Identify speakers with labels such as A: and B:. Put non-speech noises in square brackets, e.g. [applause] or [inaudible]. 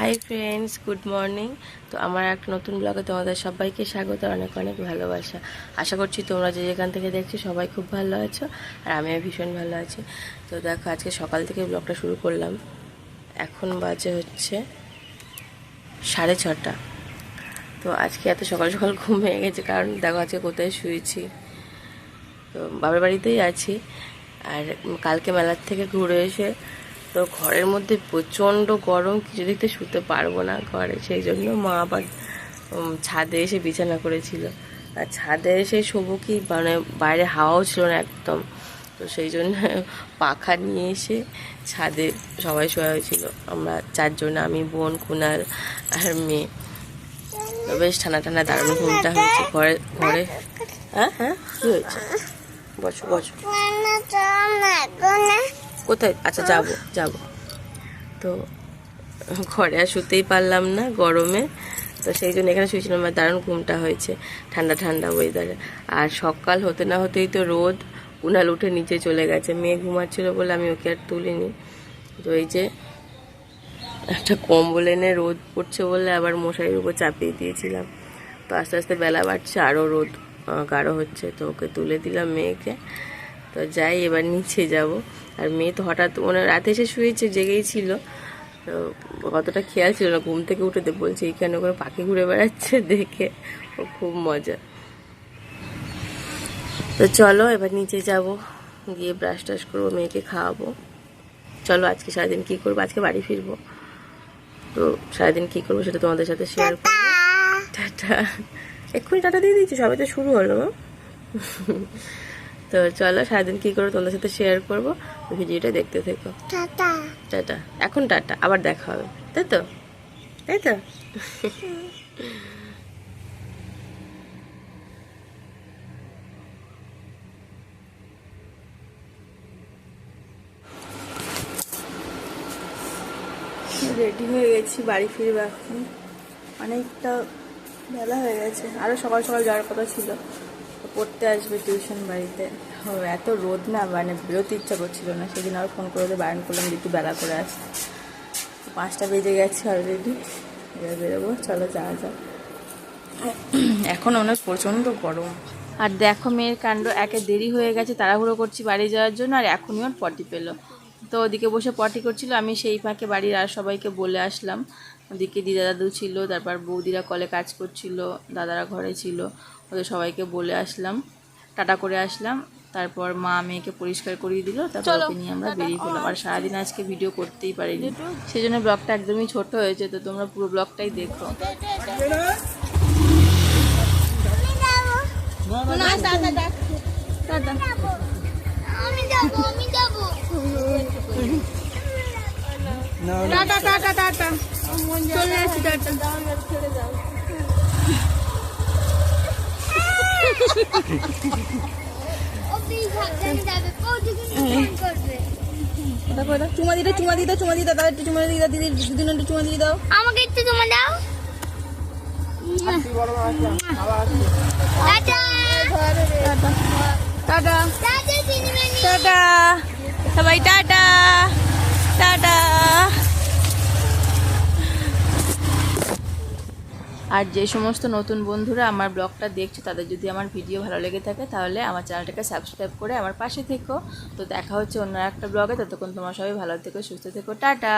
A: Hi friends good morning তো আমার একটা নতুন ব্লগে তোমাদের সবাইকে স্বাগত, অনেক অনেক ভালোবাসা। আশা করছি তোমরা যে যেখান থেকে দেখছ সবাই খুব ভালো আছো, আর আমিও ভীষণ ভালো আছি। তো দেখো, আজকে সকাল থেকে ব্লগটা শুরু করলাম। এখন বাজে হচ্ছে সাড়ে ছটা। তো আজকে এত সকাল সকাল ঘুম হয়ে গেছে, কারণ দেখো আজকে কোথায় শুয়েছি। তো বাবার বাড়িতেই আছি, আর কালকে মেলার থেকে ঘুরে এসে তো ঘরের মধ্যে প্রচণ্ড গরম, কিছু দেখতে শুতে পারব না ঘরে। সেই জন্য মা আবার ছাদে এসে বিছানা করেছিল। আর ছাদে এসে শোবো কি মানে বাইরে হাওয়াও ছিল না একদম। তো সেই জন্য পাখা নিয়ে এসে ছাদে সবাই শোয়া হয়েছিল। আমরা চারজন, আমি, বোন কুনার আর মেয়ে। তো বেশ ঠান্ডা ঠান্ডা দারুণ ঘুমটা হয়েছে। ঘরে ঘরে? হ্যাঁ হ্যাঁ কী হয়েছে? বসো বসো। কোথায়? আচ্ছা যাব যাব। তো ঘরে আর শুতেই পারলাম না গরমে। তো সেই জন্য এখানে শুয়েছিলাম আমার দারুণ ঘুমটা হয়েছে, ঠান্ডা ঠান্ডা ওয়েদারে আর সকাল হতে না হতেই তো রোদ, উনাল উঠে নিচে চলে গেছে। মেয়ে ঘুমাচ্ছিল বলে আমি ওকে আর তুলিনি। তো এই যে একটা কম্বল এনে রোদ পড়ছে বলে আবার মশারির উপর চাপিয়ে দিয়েছিলাম। তো আস্তে আস্তে বেলা বাড়ছে আরও রোদ গাঢ় হচ্ছে। তো ওকে তুলে দিলাম মেয়েকে। তো যাই এবার নিচে যাব। আর মেয়ে তো হঠাৎ মানে রাতে এসে শুয়েছে জেগেই ছিল। তো অতটা খেয়াল ছিল না ঘুম থেকে উঠে দে- বলছে এইখানে করে পাখি ঘুরে বেড়াচ্ছে? [laughs] দেখে ও খুব মজা। তো চলো এবার নিচে যাব। গিয়ে ব্রাশ টাশ করব মেয়েকে খাওয়াবো। চলো আজকে সারাদিন কী করব? আজকে বাড়ি ফিরবো। তো সারাদিন কী করব সেটা তোমাদের সাথে শেয়ার করব। টাটা। এক্ষুনি টাটা দিয়ে দিচ্ছি সবে তো শুরু হলো তো চলো সারাদিন কি করব তোমাদের সাথে শেয়ার করব। ভিডিওটা দেখতে থেকো। টাটা। এখন টাটা। আবার দেখা হবে। তাই তো? তাই তো? রেডি হয়ে গেছি বাড়ি ফিরবো এখন। অনেকটা বেলা হয়ে গেছে। আরও সকাল সকাল যাওয়ার কথা ছিল। পড়তে আসবে টিউশন বাড়িতে। এত রোদ না মানে বেরোতে ইচ্ছা করছিল না। সেদিন আরও ফোন করে বারণ করলাম যে একটু বেলা করে আসতে পাঁচটা বেজে গেছে অলরেডি এবার বেরোবো, চলো যাওয়া যাক। এখন অনেক প্রচণ্ড গরম। আর দেখো মেয়ের কাণ্ড, একে দেরি হয়ে গেছে, তাড়াহুড়ো করছি বাড়ি যাওয়ার জন্য, আর এখনই ওর পটি পেল। তো ওদিকে বসে পটি করছিল, আমি সেই ফাঁকে বাড়ির আর সবাইকে বলে আসলাম। ওদিকে দিদা দাদু ছিল, তারপর বৌদিরা কলে কাজ করছিল, দাদারা ঘরে ছিল। ওদের সবাইকে বলে আসলাম টাটা করে আসলাম। তারপর মা মেয়েকে পরিষ্কার করিয়ে দিল তারপর ওকে নিয়ে আমরা বেরিয়ে পড়লাম। আর সারাদিন আজকে ভিডিও করতেই পারিনি। সেই জন্য ব্লগটা একদমই ছোট হয়েছে তো তোমরা পুরো ব্লগটাই দেখো।
B: আমি যাব আমি যাব।
C: টাটা টাটা টাটা চলে আসি টাটা
B: ও প্লিজ সাবধানে যাবে ও দিকে ফোন করবে
C: দেখো এটা চুমা দিতে চুমা দিতে চুমা দিতে দাদা একটু চুমা দিদি দুদিন একটু চুমা দিয়ে দাও।
B: আমাকে একটু তোমার দাও। টাটা।
C: টাটা। সবাই টাটা। টাটা।
A: আর যে সমস্ত নতুন বন্ধুরা আমার ব্লগটা দেখছ, তাদের যদি আমার ভিডিও ভালো লেগে থাকে, তাহলে আমার চ্যানেলটাকে সাবস্ক্রাইব করে আমার পাশে থেকো। তো দেখা হচ্ছে অন্য একটা ব্লগে, ততক্ষণ তোমার সবাই ভালো থেকো, সুস্থ থেকো, টাটা!